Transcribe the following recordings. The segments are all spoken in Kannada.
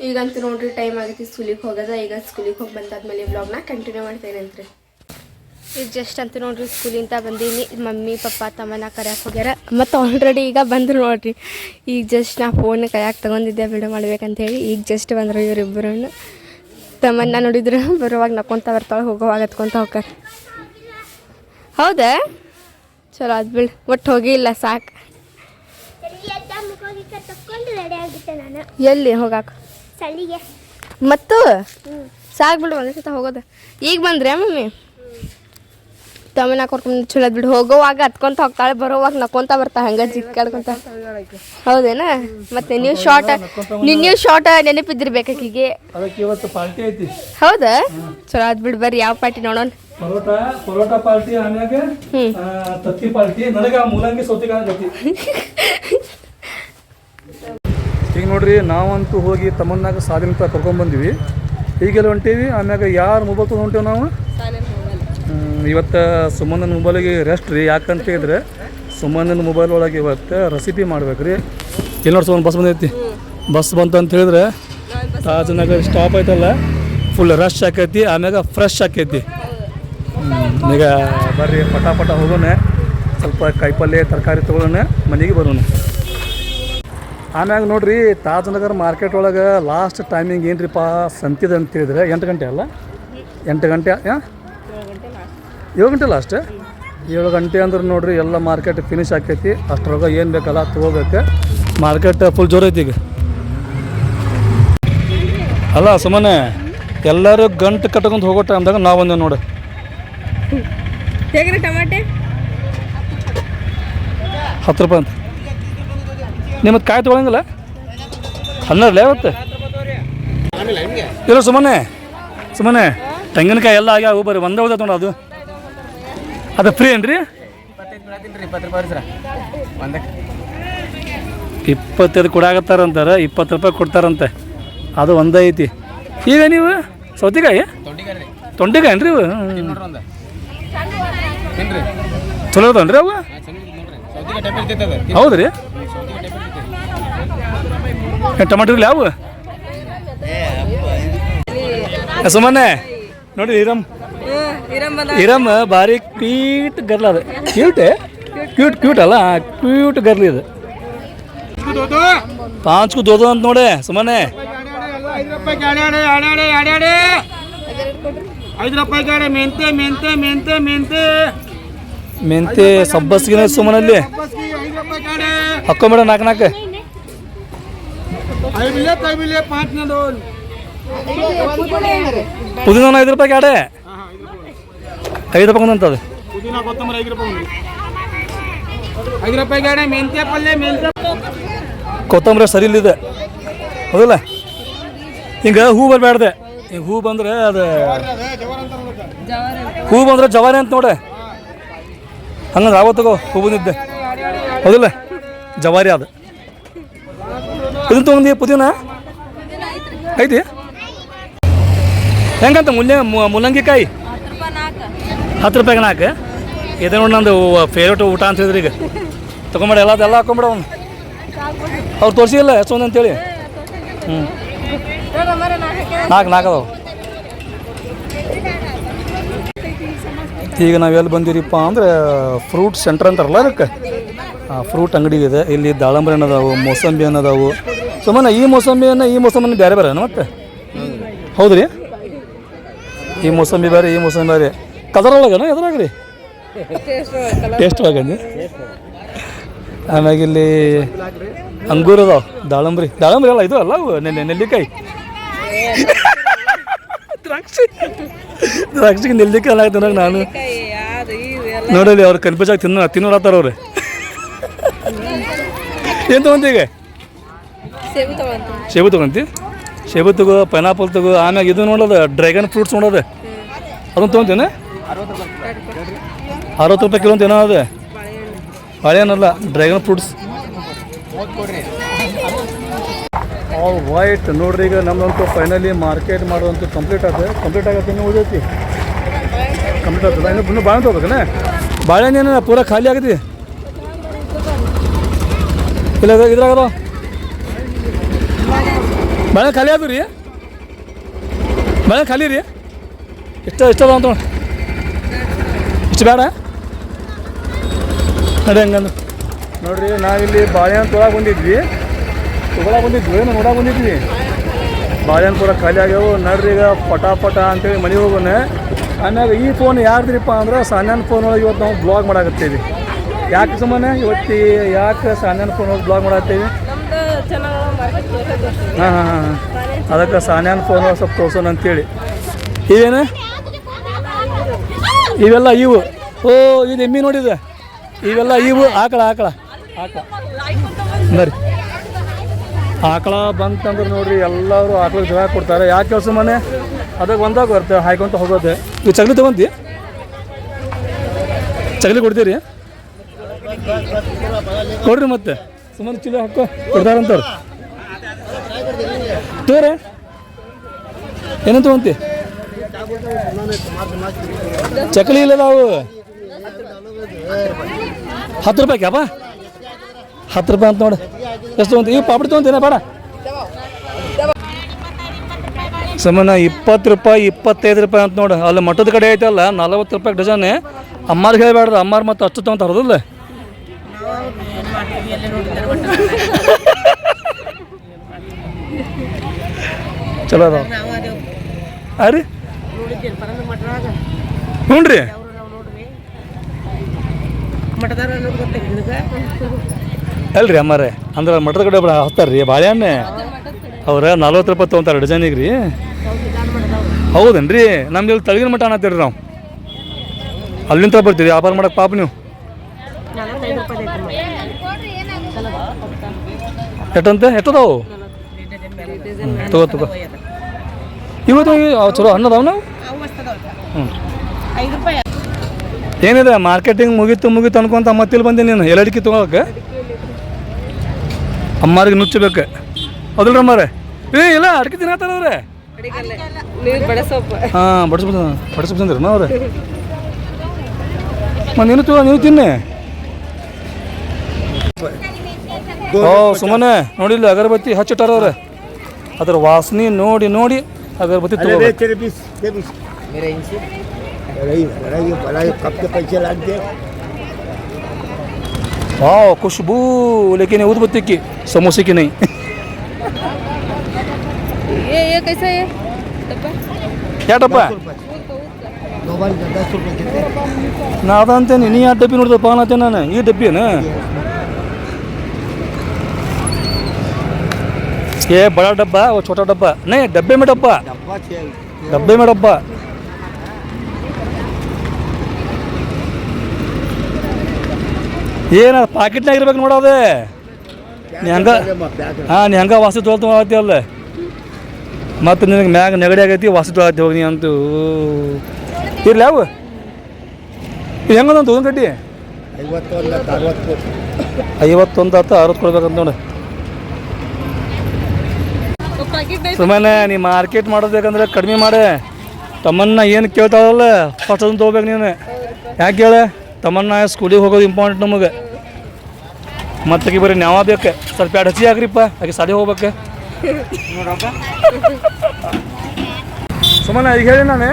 ಈಗಂತೂ ನೋಡ್ರಿ ಟೈಮ್ ಆಗೈತಿ ಸ್ಕೂಲಿಗೆ ಹೋಗೋದ. ಈಗ ಸ್ಕೂಲಿಗೆ ಹೋಗಿ ಬಂದಾದ್ಮೇಲೆ ವ್ಲಾಗ್ನ ಕಂಟಿನ್ಯೂ ಮಾಡ್ತೇನೆ ಅಂತ್ರಿ. ಈಗ ಜಸ್ಟ್ ಅಂತೂ ನೋಡ್ರಿ ಸ್ಕೂಲಿಂದ ಬಂದೀನಿ. ಮಮ್ಮಿ ಪಪ್ಪ ತಮ್ಮನ ಕರೆಯಕ್ಕೆ ಹೋಗ್ಯಾರ. ಮತ್ತು ಆಲ್ರೆಡಿ ಈಗ ಬಂದರು ನೋಡ್ರಿ. ಈಗ ಜಸ್ಟ್ ನಾ ಫೋನ್ ಕೈಯಾಗ ತೊಗೊಂಡಿದ್ದೆ ವಿಡಿಯೋ ಮಾಡ್ಬೇಕಂತೇಳಿ. ಈಗ ಜಸ್ಟ್ ಬಂದರು ಇವರಿಬ್ಬರು ತಮ್ಮನ್ನ ನೋಡಿದ್ರು ಬರುವಾಗ ನಕ್ಕೊಂತ ಬರ್ತಾಳೆ ಹೋಗೋವಾಗ ಹತ್ಕೊಂತ ಹೋಗ್ತಾರೆ ಹೌದಾ? ಚಲೋ ಅದು ಬಿಡು. ಒಟ್ಟು ಹೋಗಿಲ್ಲ ಸಾಕು. ಎಲ್ಲಿ ಹೋಗಾಕ? ಚಳಿಗೆ ಮತ್ತು? ಸಾಕು ಬಿಡು ಒಂದೇ ಸತ ಹೋಗೋದು. ಈಗ ಬಂದ್ರೆ ಮಮ್ಮಿ? ತಮ್ಮನ ಕರ್ಕೊಂಡು ಚಲೋ ಬಿಡು. ಹೋಗೋವಾಗ ಹತ್ಕೊಂತ ಹೋಗ್ತಾಳೆ ಬರೋವಾಗ ನಕ್ಕೊಂತ ಬರ್ತಾ ಹಂಗ ಜಿಕ್ಕಾಡ್ಕೊಂತ. ಹೌದೇನ? ಮತ್ತೆ ನೀವು ಶಾರ್ಟ್ ನೀವು ಶಾರ್ಟ್ ನೆನಪಿದ್ದಿರ್ಬೇಕಾಕಿಗೆ ಅದಕ್ಕೆ ಇವತ್ತು ಪಾರ್ಟಿ ಐತಿ. ಹೌದಾ? ಚಲೋ ಆದ್ ಬಿಡು ಬರ್ರಿ ಯಾವ ಪಾರ್ಟಿ ನೋಡೋಣ. ಪರೋಟ ಪರೋಟ ಪಾರ್ಟಿ ಆಮ್ಯಾಗ ಹ್ಮ್. ತತ್ತಿ ಪಾರ್ಟಿ. ನನಗ ಮೂಲಂಗಿ ಸೌತೆಕಾಯಿ ಈಗ ನೋಡ್ರಿ ನಾವಂತೂ ಹೋಗಿ ತಮ್ಮನ್ನಾಗ ಸಾಲಿನ ಕರ್ಕೊಂಡ್ ಬಂದಿವಿ. ಈಗೆಲ್ಲ ಹೊಂಟೀವಿ? ಆಮ್ಯಾಗ ಯಾರು ಮೊಬೈಲ್ ತೊಗೊಂಡು ಹೊಂಟೇವಿ ನಾವು? ಇವತ್ತು ಸುಮನ್ನನ ಮೊಬೈಲಿಗೆ ರೆಸ್ಟ್ ರೀ. ಯಾಕಂತ ಹೇಳಿದ್ರೆ ಸುಮನ್ನನ ಮೊಬೈಲ್ ಒಳಗೆ ಇವತ್ತು ರೆಸಿಪಿ ಮಾಡ್ಬೇಕು ರೀ ಇಲ್ಲಿ ನೋಡಿ ಸುಮ್ಮನೆ ಬಸ್ ಬಂದೈತಿ. ಬಸ್ ಬಂತು ಅಂತ ಹೇಳಿದ್ರೆ ತಾಜನಗರ್ ಸ್ಟಾಪ್ ಐತಲ್ಲ ಫುಲ್ ರಶ್ ಆಕೈತಿ ಆಮ್ಯಾಗ ಫ್ರೆಶ್ ಆಕೈತಿ. ಈಗ ಬರ್ರಿ ಪಟಾಪಟ ಪಟ ಹೋಗೋಣ. ಸ್ವಲ್ಪ ಕಾಯಿಪಲ್ಯ ತರಕಾರಿ ತೊಗೊಳ್ಳೋಣ ಮನೆಗೆ ಬರೋಣ. ಆಮ್ಯಾಗ ನೋಡ್ರಿ ತಾಜನಗರ್ ಮಾರ್ಕೆಟ್ ಒಳಗೆ ಲಾಸ್ಟ್ ಟೈಮಿಂಗ್ ಏನ್ರಿಪ್ಪ ಸಂತಿದ ಅಂತ ಹೇಳಿದ್ರೆ ಎಂಟು ಗಂಟೆ ಅಲ್ಲ? ಎಂಟು ಗಂಟೆ ಏಳು ಗಂಟೆ ಲಾಸ್ಟ್ ಏಳು ಗಂಟೆ ಅಂದ್ರೆ ನೋಡ್ರಿ ಎಲ್ಲ ಮಾರ್ಕೆಟ್ ಫಿನಿಶ್ ಆಕೈತಿ. ಅಷ್ಟ್ರೊಳಗೆ ಏನು ಬೇಕಲ್ಲ ತೊಗೋಬೇಕು. ಮಾರ್ಕೆಟ್ ಫುಲ್ ಜೋರ್ ಐತಿ ಈಗ. ಅಲ್ಲ ಸುಮ್ಮನೆ ಎಲ್ಲರೂ ಗಂಟು ಕಟ್ಕೊಂಡು ಹೋಗೋ ಟೈಮ್ದಾಗ ನಾವು ಬಂದೇವೆ ನೋಡಿ. ಹೇಗ್ರಿ ಟಮಾಟೆ? ಹತ್ತು ರೂಪಾಯಿ ಅಂತ. ನಿಮ್ಮದು ಕಾಯಿ ತೊಗೊಳಂಗಿಲ್ಲ ಹನ್ನೆರಡು ಇವತ್ತು? ಇಲ್ಲ ಸುಮ್ಮನೆ ಸುಮ್ಮನೆ ತೆಂಗಿನಕಾಯಿ ಎಲ್ಲ ಆಗ್ಯಾವ ಬರ್ರಿ ಒಂದೇ ಹೋದ ತೊಗೊಂಡು ಅದು. ಅದು ಫ್ರೀ ಏನ್ರಿ? ಇಪ್ಪತ್ತೈದು ಕೊಡಾಕತ್ತಾರಂತಾರೆ ಇಪ್ಪತ್ತು ರೂಪಾಯಿ ಕೊಡ್ತಾರಂತೆ. ಅದು ಒಂದೇ ಐತಿ. ಈಗ ನೀವು? ಸೌತೆಕಾಯಿ? ತೊಂಡೆಕಾಯಿ ರೀ ಇವು. ಚಲೋ ಅದಾವನ್ರಿ ಅವು? ಹೌದ್ರಿ? ಟಮಾಟೊ ಇಲ್ಲ ಯಾವ? ಸುಮ್ಮನೆ ನೋಡಿ ಇರಮ್ ಇರಮ್ ಭಾರಿ ಕ್ಯೂಟ್ ಗರ್ಲ್ ಅದು. ಕ್ಯೂಟ್ ಕ್ಯೂಟ್ ಕ್ಯೂಟ್ ಅಲ್ಲ, ಕ್ಯೂಟ್ ಗರ್ಲ್ ಇದು. ಪಾಂಚ್ಕು ದೋದು ಅಂತ ನೋಡಿ ಸುಮ್ಮನೆ ರೂಪಾಯಿ ಮೆಂತೆ, ಸಬ್ಬಸ್ಗಿನ ಸುಮ್ಮನಲ್ಲಿ ಹಾಕೊಂಬೇಡ ನಾಲ್ಕು ನಾಲ್ಕು. ದೋನ್ ಪುದೀನ ಐದು ರೂಪಾಯಿ ಆಡೆ ಐದು ರೂಪಾಯಿ ಅಂತ ಅದು ಕೊತ್ತಂಬರಿ ಐದು ರೂಪಾಯಿ. ಐದು ಪಲ್ಯ ಕೊತ್ತಂಬರಿ ಸರಿ ಇಲ್ಲಿದೆ. ಹೌದಲ್ಲ? ಹಿಂಗೆ ಹೂ ಬರಬೇಡ್ದೆ ಈಗ ಹೂ ಬಂದ್ರೆ ಅದು ಹೂ ಬಂದ್ರೆ ಜವಾರಿ ಅಂತ ನೋಡೆ. ಹಂಗಂದ್ರೆ ಆವತ್ತಗೋ ತಗೋ ಹೂ ಬಂದಿದ್ದೆ. ಹೌದಲ್ಲ? ಜವಾರಿ ಅದು. ಇದನ್ನ ತೊಗೊಂಡಿ ಪುದೀನ? ಐತಿ? ಹೆಂಗಂತ ಮುಲ್ಯ ಮೂಲಂಗಿಕಾಯಿ ಹತ್ತು ರೂಪಾಯಿಗೆ ನಾಲ್ಕು. ಇದೆ ನೋಡಿ ನಂದು ಫೇವ್ರೇಟ್ ಊಟ ಅಂತ ಹೇಳಿದ್ರಿ ಈಗ. ತೊಗೊಂಬೇಡ, ಎಲ್ಲ ಎಲ್ಲ ಹಾಕೊಂಬೇಡ ಅವ್ನು. ಅವ್ರು ತೋರಿಸಿಲ್ಲ ಎಷ್ಟು ಒಂದು ಅಂತೇಳಿ. ಹ್ಞೂ ನಾಲ್ಕು ನಾಲ್ಕು ಅದಾವ. ಈಗ ನಾವು ಎಲ್ಲಿ ಬಂದಿರಿಪ್ಪ ಅಂದ್ರೆ ಫ್ರೂಟ್ ಸೆಂಟರ್ ಅಂತಾರಲ್ಲ ಅದಕ್ಕೆ. ಫ್ರೂಟ್ ಅಂಗಡಿ ಇದೆ ಇಲ್ಲಿ ದಾಳಂಬರಿ ಹಣ್ಣು ಅದಾವು ಮೋಸಂಬಿ ಹಣ್ಣು ಅದಾವು ಸುಮ್ಮನೆ ಈ ಮೋಸಂಬಿ ಹಣ್ಣು ಈ ಮೋಸಂಬಿ ಬೇರೆ ಬೇರೆ ಮತ್ತೆ? ಹೌದ್ರಿ? ಈ ಮೋಸಂಬಿ ಬೇರೆ ಈ ಮೋಸಂಬಿ ಬೇರೆ ಕಲರ್ ಒಳಗನ ಎದ್ರಾಗ ರೀ ಟೇಸ್ಟ್ ಒಳಗಂದು ಆಮ್ಯಾಗ ಇಲ್ಲಿ ಅಂಗೂರ್ ಅದಾವ ದಾಳಂಬ್ರಿ. ದಾಳಂಬ್ರಿ ಅಲ್ಲ ಇದು ಅಲ್ಲ ಅವು ನೆನೆ ನೆಲ್ಲಿಕಾಯಿ. ದ್ರಾಕ್ಷಿ. ದ್ರಾಕ್ಷಿಗೆ ನೆಲ್ಲಿಕಾಯಿ ಅಲ್ಲ ನಾನು. ನೋಡಲಿ ಅವ್ರು ಕನ್ಫ್ಯೂಸ್ ಆಗಿ ತಿನ್ನೋ ತಿನ್ನೋರತ್ತಾರ ಅವ್ರು. ಏನು ತೊಗೊಂತಿ ಈಗ? ಸೇಬು ತೊಗೊಂತಿ ಸೇಬು ತಗೋ ಪೈನಾಪಲ್ ತಗೋ ಆಮ್ಯಾಗ ಇದು ನೋಡೋದು ಡ್ರ್ಯಾಗನ್ ಫ್ರೂಟ್ಸ್ ನೋಡೋದು. ಅದನ್ನು ತೊಗೊಂತೇನೆ? ಅರವತ್ತು ರೂಪಾಯಿ ಕಿಲೋ ಅಂತ ಏನೋ ಅದೇ ಬಾಳೆಹಣ್ಣಲ್ಲ ಡ್ರ್ಯಾಗನ್ ಫ್ರೂಟ್ಸ್ ಆಲ್ ವೈಟ್ ನೋಡ್ರಿ ಈಗ ನಮ್ದಂತೂ ಫೈನಲಿ ಮಾರ್ಕೆಟ್ ಮಾಡೋದಂತೂ ಕಂಪ್ಲೀಟ್ ಆಗುತ್ತೆ ಕಂಪ್ಲೀಟ್ ಆಗತ್ತೆ ಇನ್ನೂ ಉಳಿದೈತಿ. ಕಂಪ್ಲೀಟ್ ಆಗ್ತದೆ ಇನ್ನೂ ಇನ್ನೂ ಬಾಳೆಹಣ್ಣು ತೊಗೋಬೇಕನೆ? ಬಾಳೆಹಣ್ಣೇನು ಪೂರ ಖಾಲಿ ಆಗತಿ. ಇಲ್ಲ ಇದ್ರಾಗ ಅದಾವ ಖಾಲಿ ಅದು ರೀ? ಬೆಳೆ ಖಾಲಿ ರೀ? ಇಷ್ಟ ಇಷ್ಟ ಅದಾವ ಅಂತ ಇಷ್ಟು ಬೇಡ? ನೋಡಿ ಹಂಗಂದ್ರೆ. ನೋಡ್ರಿ, ನಾವಿಲ್ಲಿ ಬಾಳೆಹಣ್ಣು ತೊಗೊಳಕ್ಕೆ ಬಂದಿದ್ವಿ. ತೊಗೊಳಕ್ಕೆ ಬಂದಿದ್ವಿ ನಾವು ನೋಡಕ್ಕೆ ಬಂದಿದ್ವಿ. ಬಾಳೆಹಣ್ಣು ಕೂಡ ಖಾಲಿ ಆಗ್ಯಾವು. ನಡ್ರಿ ಈಗ ಪಟ ಪಟ ಅಂತೇಳಿ ಮನೆ ಹೋಗೋಣ. ಆಮ್ಯಾಗ ಈ ಫೋನ್ ಯಾರ್ದ್ರಿಪ್ಪ ಅಂದ್ರೆ ಸಣ್ಣ ಫೋನ್ ಒಳಗೆ ಇವತ್ತು ನಾವು ಬ್ಲಾಗ್ ಮಾಡಾಕತ್ತೀವಿ. ಯಾಕೆ ಸುಮ್ಮನೆ? ಇವತ್ತು ಯಾಕೆ ಸಾನ್ಯಾನ ಫೋನ್ ಹೋಗಿ ಬ್ಲಾಗ್ ಮಾಡತ್ತೀವಿ? ಹಾಂ ಹಾಂ ಹಾಂ. ಅದಕ್ಕೆ ಸಾನ್ಯಾನ ಫೋನ್ ಸ್ವಲ್ಪ ತೋರ್ಸೋಣ ಅಂತೇಳಿ. ಇವೇನು? ಇವೆಲ್ಲ ಇವು. ಓ ಇದು ಎಮ್ಮಿ ನೋಡಿದೆ. ಇವೆಲ್ಲ ಇವು. ಆಕಳ ಆಕಳ. ಆಕಳ. ಬರ್ರಿ. ಆಕಳ ಬಂತಂದ್ರೆ ನೋಡ್ರಿ ಎಲ್ಲರೂ ಆಕಳ ಜಗ ಕೊಡ್ತಾರೆ. ಯಾಕೆ ಕೆಲಸ ಮನೆ ಅದಕ್ಕೆ ಒಂದಾಗ ಬರ್ತೇವೆ ಹಾಯ್ಕೊಂತ ಹೋಗೋದೆ. ನೀವು ಚಗಲಿ ತಗೊಂತಿ? ಚಗಲಿ ಕೊಡ್ತೀರಿ? ಕೊಡ್ರಿ ಮತ್ತೆ. ಸುಮ್ಮನೆ ಚೀಲ ಹಾಕೋ. ಕೊಡ್ತಾರಂತವ್ರು ತೋರೆ. ಏನಂತ ತಗೊಂತಿ? ಚಕ್ಲಿ ಇಲ್ಲ ನಾವು ಹತ್ತು ರೂಪಾಯಿ ಕ್ಯಾಪ? ಹತ್ತು ರೂಪಾಯಿ ಅಂತ ನೋಡಿ. ಎಷ್ಟು ತೊಗೊಂತ? ಈ ಪಾಪಡಿ ತೊಗೊಂತೀನ? ಬೇಡ. ಸಮನ ಇಪ್ಪತ್ತು ರೂಪಾಯಿ, ಇಪ್ಪತ್ತೈದು ರೂಪಾಯಿ ಅಂತ ನೋಡು. ಅಲ್ಲಿ, ಮಠದ ಕಡೆ ಐತಲ್ಲ, ನಲವತ್ತು ರೂಪಾಯಿ ಡಜನ್. ಅಮ್ಮಾರ್ಗೆ ಹೇಳ್ಬೇಡ್ದು ಅಮ್ಮಾರ್ ಮತ್ತೆ ಅಷ್ಟು ಚಲೋ ಅದಾವ. ಹಾಂ ರೀ ಹ್ಞೂ ರೀ ಅಲ್ರಿ ಅಮ್ಮಾರೆ, ಅಂದ್ರೆ ಮಠದ ಕಡೆ ಹಚ್ತಾರೆ ರೀ ಬಾಳೆಹಣ್ಣೆ ಅವ್ರ ನಲ್ವತ್ತು ರೂಪಾಯಿ ತೊಗೊಂತಾರೆ ಡಜನಿಗೆ ರೀ ಹೌದೇನ್ರಿ? ನಮ್ಗೆ ಇಲ್ಲಿ ತಳಗಿನ ಮಠ ಅನ್ನತ್ತೀರಿ ನಾವು. ಅಲ್ಲಿಂದ ಬರ್ತೀರಿ ವ್ಯಾಪಾರ ಮಾಡಕ್ಕೆ ಪಾಪ ನೀವು. ಎಷ್ಟಂತ? ಎಟ್ಟದವು ತಗೋ ತಗೋ ಇವತ್ತು ಚಲೋ ಹಣ್ಣದಾವ ನಾವು ಹ್ಞೂ ಏನಿದೆ, ಮಾರ್ಕೆಟಿಂಗ್ ಮುಗೀತು ಮುಗೀತು ಅನ್ಕೊಂತ ಮತ್ತಿಲ್ಲಿ ಬಂದೆ ನೀನು ಎಲ್ಲಡಿಕೆ ತೊಗೊಳಕ್ಕೆ? ಅಮ್ಮಾರಿಗೆ ನುಚ್ಚಬೇಕು. ಅದಲ್ರ ಅಮ್ಮಾರೆ ಏ, ಇಲ್ಲ, ಅಡಿಕೆ ತಿನ್ನತ್ತಾರವ್ರೆ ಹಾಂ ಬಡಿಸ್ಬಿಟ್ಟು ಬಡಿಸ್ಬಿಟ್ಟಂದ್ರಿ ಅವ್ರೆ? ಮತ್ತು ನೀನು ತಗೋ, ನೀವು ತಿನ್ನಿ. ಓ ಸುಮ್ಮನೆ ನೋಡಿಲ್ಲ ಅಗರಬತ್ತಿ ಹಚ್ಚಿಟ್ಟಾರ ಅದರ ಅದ್ರ ವಾಸನೆ ನೋಡಿ ನೋಡಿ ಅಗರಬತ್ತಿ ಹಾ ಖುಷ್ಬೂ ಲೇಕಿನ ಊದ್ಬತ್ತಿಕ್ಕಿ ಕಿ ಸಮೋಸೆ ಕಿ ನೈ ಯಾಟಪ್ಪ ನಾ ಅದ ಅಂತೇನೆ ನೀ ಆ ಡಬ್ಬಿ ನೋಡಿದಪ್ಪ ಅನ್ನತ್ತೇನೆ ನಾನು. ಈ ಡಬ್ಬಿನ ये बड़ा डब्बा वो छोटा डब्बा नहीं डब्बे में डब्बा डब्बा छः डब्बे में डब्बा ಏನ ಪಾಕೆಟ್ನಾಗ ಇರ್ಬೇಕು ನೋಡೋದೆ ನೀ ಹಂಗ ಹಾಂ ನೀ ಹಂಗ ವಾಸಿ ತೊಗೊಳ್ತು ಆಗತ್ತಿ ಅಲ್ಲ ಮತ್ತು ನಿನಗೆ ಮ್ಯಾಗ ನೆಗಡಿ ಆಗೈತಿ ವಾಸಿ ತೊಗೊಳತ್ತಿ ಹೋಗಿ ನೀ ಅಂತೂ ಇರ್ಲಿ ಯಾವ ಇದು ಹೆಂಗದಂತ ಒಂದು ಗಡ್ಡಿ ಐವತ್ತೊಂದು ಅರವತ್ತು ಐವತ್ತೊಂದು ಹತ್ತು ಅರವತ್ತು ಕೊಡ್ಬೇಕಂತ ನೋಡಿ तो पैकेट नहीं ಸುಮ್ಮನೆ ನೀ ಮಾರ್ಕೆಟ್ ಮಾಡೋದು ಕಡಿಮೆ ಮಾಡೆ. ತಮ್ಮನ್ನ ಏನು ಕೇಳ್ತಾವಲ್ಲ ಫಸ್ಟ್ ಅದನ್ನು ತೊಗೋಬೇಕು ನೀನು. ಯಾಕೆ ಹೇಳ ತಮ್ಮನ್ನ ಸ್ಕೂಲಿಗೆ ಹೋಗೋದು ಇಂಪಾರ್ಟೆಂಟ್ ನಮಗೆ. ಮತ್ತಾಗಿ ಬರೀ ನ್ಯಾವ ಬೇಕು. ಸ್ವಲ್ಪ ಎರಡು ಹಚ್ಚಿ ಆಗ್ರಿಪ್ಪ, ಆಕೆ ಸಾಲಿ ಹೋಗ್ಬೇಕು. ಸುಮ್ಮನೆ ಈಗ ಹೇಳಿ ನಾನು.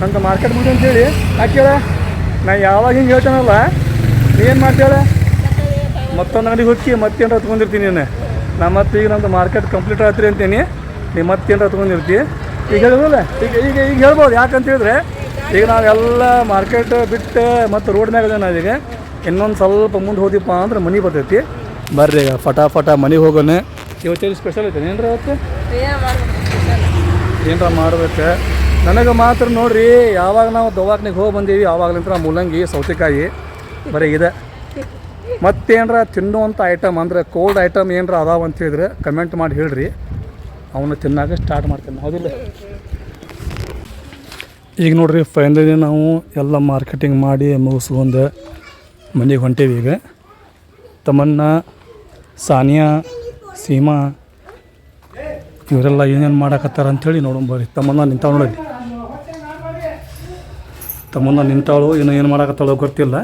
ನಂತ ಮಾರ್ಕೆಟ್ ಮುಗಿದು ಅಂತೇಳಿ ಯಾಕೆ ಕೇಳ? ನಾ ಯಾವಾಗ ಹಿಂಗೆ ಹೇಳ್ತಾನಲ್ಲ ಏನು ಮಾಡ್ತೇಳೆ ಮತ್ತೊಂದು ಅಂಗಡಿಗೆ ಹೋಗಿ ಮತ್ತೇನಾರ ತೊಗೊಂಡಿರ್ತೀನಿ ನೀನು. ನಾ ಮತ್ತೆ ಈಗ ನಂದು ಮಾರ್ಕೆಟ್ ಕಂಪ್ಲೀಟ್ ಆತ್ರಿ ಅಂತೀನಿ. ನೀ ಮತ್ತೇನಾರ ತೊಗೊಂಡಿರ್ತಿ. ಈಗ ಹೇಳಿದ್ರಲ್ಲ ಈಗ ಈಗ ಈಗ ಹೇಳ್ಬೋದು. ಯಾಕಂತ ಹೇಳಿದ್ರೆ, ಈಗ ನಾವೆಲ್ಲ ಮಾರ್ಕೆಟ್ ಬಿಟ್ಟು ಮತ್ತು ರೋಡ್ ಮ್ಯಾಗ ನಾವೀಗ. ಈಗ ಇನ್ನೊಂದು ಸ್ವಲ್ಪ ಮುಂದೆ ಹೋದಿಪ್ಪ ಅಂದ್ರೆ ಮನೆ ಬರ್ತೈತಿ. ಬರ್ರಿ ಈಗ ಫಟ ಫಟ ಮನೆಗೆ ಹೋಗೋಣ. ಇವತ್ತೇನು ಸ್ಪೆಷಲ್ ಐತೆ? ಏನ್ರ ಇವತ್ತು? ಏನರ ಮಾಡ್ಬೇಕು? ನನಗೆ ಮಾತ್ರ ನೋಡ್ರಿ, ಯಾವಾಗ ನಾವು ದವಾಖಾನೆಗೆ ಹೋಗಿ ಬಂದೀವಿ ಆವಾಗಲಿಂತ್ರ ಮೂಲಂಗಿ, ಸೌತೆಕಾಯಿ, ಬರೀ ಇದೆ. ಮತ್ತೇನರ ತಿನ್ನುವಂಥ ಐಟಮ್ ಅಂದರೆ ಕೋಲ್ಡ್ ಐಟಮ್ ಏನರ ಅದಾವ ಅಂತ ಹೇಳಿದ್ರೆ ಕಮೆಂಟ್ ಮಾಡಿ ಹೇಳ್ರಿ. ಅವನ್ನ ತಿನ್ನಾಕ ಸ್ಟಾರ್ಟ್ ಮಾಡ್ತೇನೆ. ಹೌದಿಲ್ಲ? ಈಗ ನೋಡ್ರಿ ಫೈನಲಿ ನಾವು ಎಲ್ಲ ಮಾರ್ಕೆಟಿಂಗ್ ಮಾಡಿ ಮುಗಿಸ್ಕೊಂಡು ಮನೆಗೆ ಹೊಂಟೇವಿ ಈಗ. ತಮ್ಮನ್ನ ಸಾನಿಯಾ, ಸೀಮಾ, ಇವರೆಲ್ಲ ಏನೇನು ಮಾಡಕತ್ತಾರ ಅಂಥೇಳಿ ನೋಡೋಣ ಬರ್ರಿ. ತಮ್ಮನ್ನ ನಿಂತಾವ ನೋಡಿ ತಮ್ಮನ್ನ ನಿಂತಾಳು, ಇನ್ನು ಏನು ಮಾಡಕತ್ತಾಳು ಗೊತ್ತಿಲ್ಲ.